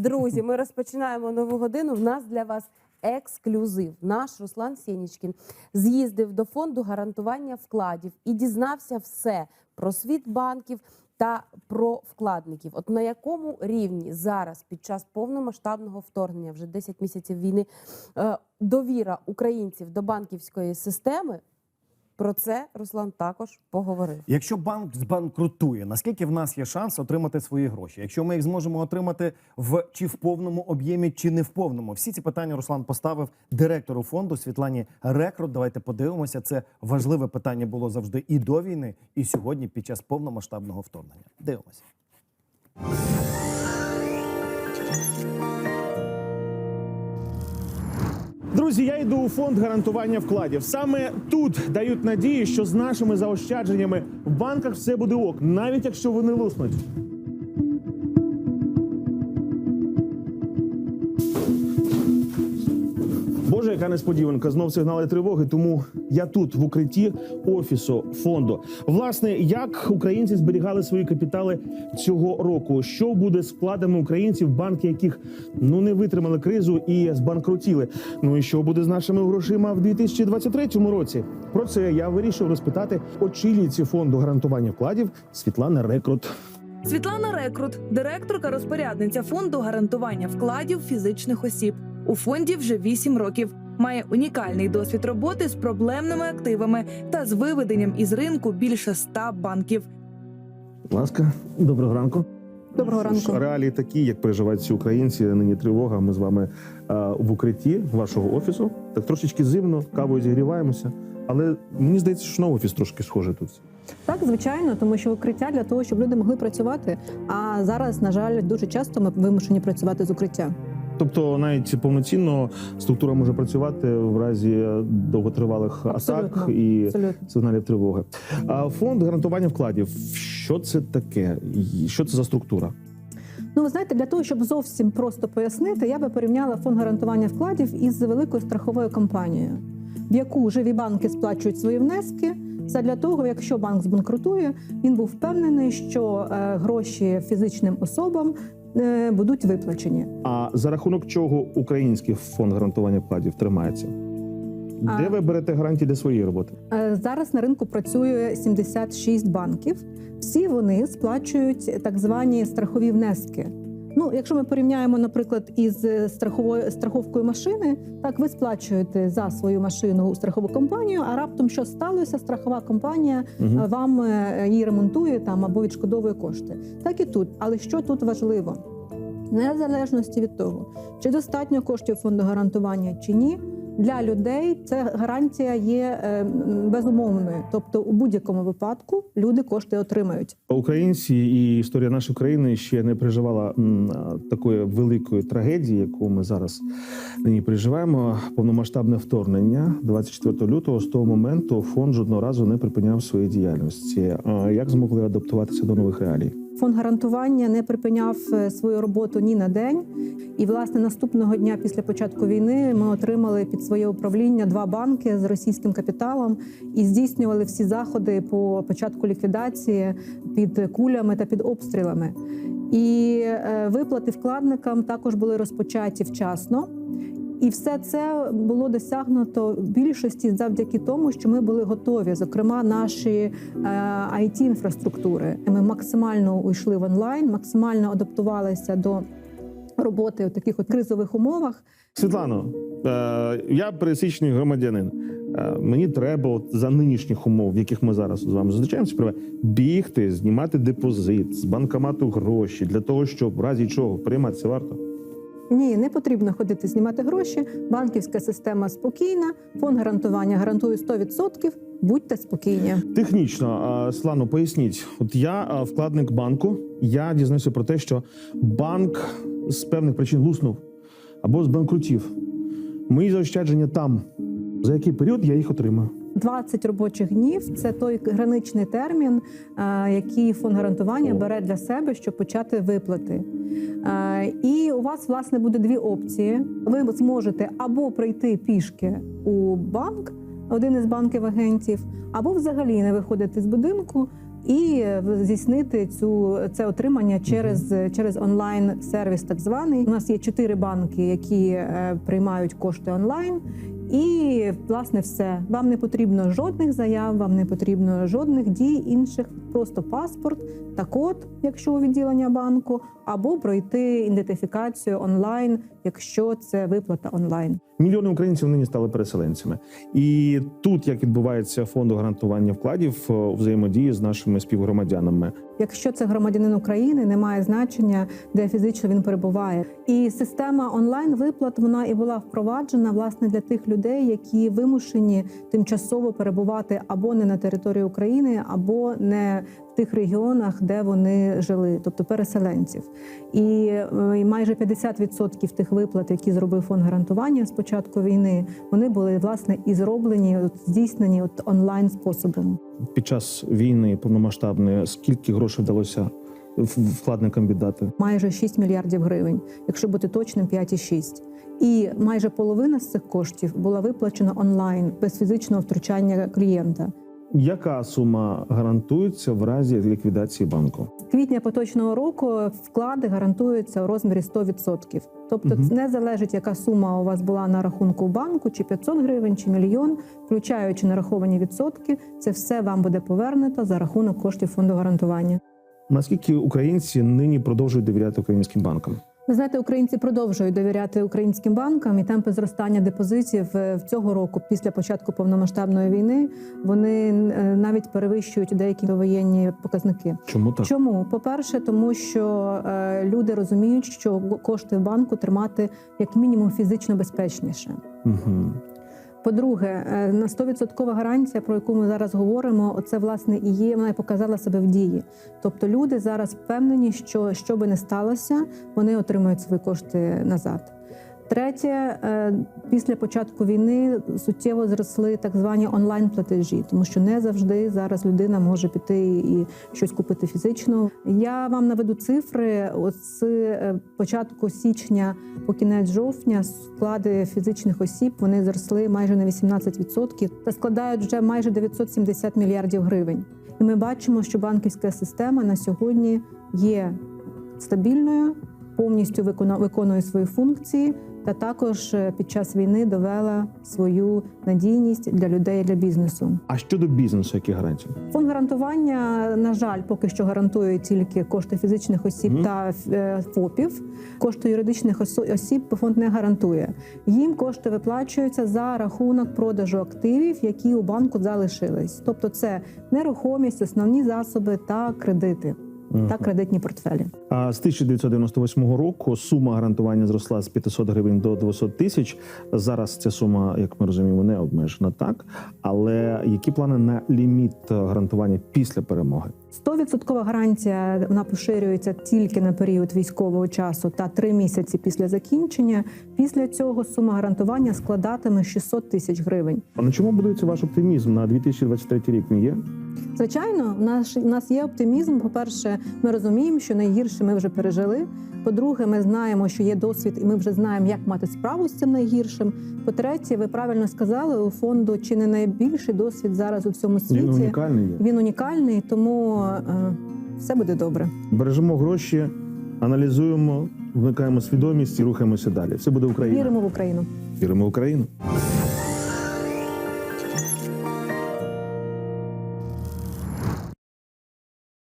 Друзі, ми розпочинаємо нову годину. В нас для вас ексклюзив. Наш Руслан Сєнічкін з'їздив до фонду гарантування вкладів і дізнався все про світ банків та про вкладників. От на якому рівні зараз, під час повномасштабного вторгнення, вже 10 місяців війни, е, довіра українців до банківської системи. Про це Руслан також поговорив. Якщо банк збанкрутує, наскільки в нас є шанс отримати свої гроші? Якщо ми їх зможемо отримати в чи в повному об'ємі, чи не в повному, всі ці питання Руслан поставив директору фонду Світлані Рекрут. Давайте подивимося. Це важливе питання було завжди і до війни, і сьогодні під час повномасштабного вторгнення. Дивимося. Друзі, я йду у фонд гарантування вкладів. Саме тут дають надії, що з нашими заощадженнями в банках все буде ок, навіть якщо вони луснуть. Яка несподіванка, знов сигнали тривоги. Тому я тут в укритті офісу фонду. Власне, як українці зберігали свої капітали цього року? Що буде з вкладами українців, банки, яких ну не витримали кризу і збанкрутіли? Ну і що буде з нашими грошима в 2023 році? Про це я вирішив розпитати очільниці фонду гарантування вкладів Світлана Рекрут. Світлана Рекрут, директорка розпорядниця фонду гарантування вкладів фізичних осіб. У фонді вже 8 років. Має унікальний досвід роботи з проблемними активами та з виведенням із ринку більше 100 банків. Будь ласка, доброго ранку. Доброго ранку. Реалії такі, як переживають ці українці. Нині тривога. Ми з вами е, в укритті вашого офісу. Так трошечки зимно, кавою зігріваємося. Але мені здається, що на офіс трошки схоже тут. Так, звичайно, тому що укриття для того, щоб люди могли працювати. А зараз, на жаль, дуже часто ми вимушені працювати з укриття. Тобто, навіть повноцінно структура може працювати в разі довготривалих атак і Абсолютно. сигналів тривоги. А фонд гарантування вкладів. Що це таке? Що це за структура? Ну, ви знаєте, для того, щоб зовсім просто пояснити, я би порівняла фонд гарантування вкладів із великою страховою компанією, в яку живі банки сплачують свої внески. Це для того, якщо банк збанкрутує, він був впевнений, що е, гроші фізичним особам будуть виплачені. А за рахунок чого український фонд гарантування вкладів тримається? А- Де ви берете гарантії для своєї роботи? Е, Зараз на ринку працює 76 банків. Всі вони сплачують так звані страхові внески. Ну, якщо ми порівняємо, наприклад, із е, страховою страховкою машини, так ви сплачуєте за свою машину у страхову компанію. А раптом що сталося, страхова компанія е, вам е, її ремонтує там або відшкодовує кошти. Так і тут. Але що тут важливо? Незалежності від того, чи достатньо коштів фонду гарантування чи ні, для людей це гарантія є е, безумовною. Тобто, у будь-якому випадку люди кошти отримають. Українці і історія нашої країни ще не переживала такої великої трагедії, яку ми зараз нині переживаємо. Повномасштабне вторгнення 24 лютого. З того моменту фонд жодного разу не припиняв своєї діяльності. А Як змогли адаптуватися до нових реалій? Фонд гарантування не припиняв е, свою роботу ні на день. І власне наступного дня після початку війни ми отримали під своє управління два банки з російським капіталом і здійснювали всі заходи по початку ліквідації під кулями та під обстрілами. І е, виплати вкладникам також були розпочаті вчасно. І все це було досягнуто в більшості завдяки тому, що ми були готові, зокрема, наші it інфраструктури. Ми максимально уйшли в онлайн, максимально адаптувалися до роботи у таких от кризових умовах. Світлано, е, я пересічний громадянин. Е, мені треба от за нинішніх умов, в яких ми зараз з вами зустрічаємося, треба бігти, знімати депозит з банкомату гроші для того, щоб в разі чого прийматися варто. Ні, не потрібно ходити знімати гроші. Банківська система спокійна, фонд гарантування гарантує 100%. Будьте спокійні. Технічно, Слано, поясніть, от я вкладник банку, я дізнався про те, що банк з певних причин луснув або збанкрутів. Мої заощадження там. За який період я їх отримаю? 20 робочих днів це той граничний термін, е, який фонд гарантування бере для себе, щоб почати виплати. Е, І у вас власне буде дві опції. Ви зможете або прийти пішки у банк, один із банків агентів, або взагалі не виходити з будинку і здійснити цю це отримання через, через онлайн сервіс. Так званий у нас є чотири банки, які е, приймають кошти онлайн. І власне все. Вам не потрібно жодних заяв, вам не потрібно жодних дій інших, просто паспорт та код, якщо у відділення банку, або пройти ідентифікацію онлайн, якщо це виплата онлайн. Мільйони українців нині стали переселенцями, і тут як відбувається фонду гарантування вкладів е, у взаємодії з нашими співгромадянами. Якщо це громадянин України, немає значення, де фізично він перебуває. І система онлайн виплат вона і була впроваджена власне для тих людей, які вимушені тимчасово перебувати або не на території України, або не в тих регіонах, де вони жили, тобто переселенців. І е, майже 50% тих виплат, які зробив фонд гарантування з початку війни, вони були власне і зроблені, от, здійснені от онлайн способом. Під час війни повномасштабної скільки грошей вдалося вкладникам віддати? майже 6 мільярдів гривень, якщо бути точним, 5,6. І майже половина з цих коштів була виплачена онлайн без фізичного втручання клієнта. Яка сума гарантується в разі ліквідації банку? З квітня поточного року вклади гарантуються у розмірі 100%. Тобто, це не залежить, яка сума у вас була на рахунку в банку, чи 500 гривень, чи мільйон, включаючи нараховані відсотки, це все вам буде повернуто за рахунок коштів фонду гарантування. Наскільки українці нині продовжують довіряти українським банкам? Ви знаєте, українці продовжують довіряти українським банкам і темпи зростання депозитів е, в цього року, після початку повномасштабної війни, вони е, навіть перевищують деякі довоєнні показники. Чому так? Чому? По-перше, тому що е, люди розуміють, що кошти в банку тримати як мінімум фізично безпечніше. Угу. По-друге, е, на 100% гарантія, про яку ми зараз говоримо, це власне і є. Вона і показала себе в дії. Тобто люди зараз впевнені, що що би не сталося, вони отримують свої кошти назад. Третє, е, після початку війни суттєво зросли так звані онлайн-платежі, тому що не завжди зараз людина може піти і щось купити фізично. Я вам наведу цифри. З е, початку січня по кінець жовтня склади фізичних осіб вони зросли майже на 18% та складають вже майже 970 мільярдів гривень. І ми бачимо, що банківська система на сьогодні є стабільною, повністю виконує свої функції, та також е, під час війни довела свою надійність для людей і для бізнесу. А щодо бізнесу, які гарантії? Фонд гарантування, на жаль, поки що гарантує тільки кошти фізичних осіб Мгм. та е, ФОПів. Кошти юридичних осіб фонд не гарантує. Їм кошти виплачуються за рахунок продажу активів, які у банку залишились. Тобто, це нерухомість, основні засоби та кредити та кредитні портфелі. А з 1998 року сума гарантування зросла з 500 гривень до 200 тисяч. Зараз ця сума, як ми розуміємо, не обмежена так. Але які плани на ліміт гарантування після перемоги? 100% гарантія вона поширюється тільки на період військового часу та три місяці після закінчення. Після цього сума гарантування складатиме 600 тисяч гривень. А на чому будується ваш оптимізм на 2023 рік? Не є? Звичайно, в нас в нас є оптимізм. По-перше, ми розуміємо, що найгірше ми вже пережили. По-друге, ми знаємо, що є досвід, і ми вже знаємо, як мати справу з цим найгіршим. По-третє, ви правильно сказали, у фонду чи не найбільший досвід зараз у всьому світі. Він унікальний є. Він унікальний, тому е, все буде добре. Бережемо гроші, аналізуємо, вмикаємо свідомість і рухаємося далі. Все буде Україна. Віримо в Україну. Віримо в Україну.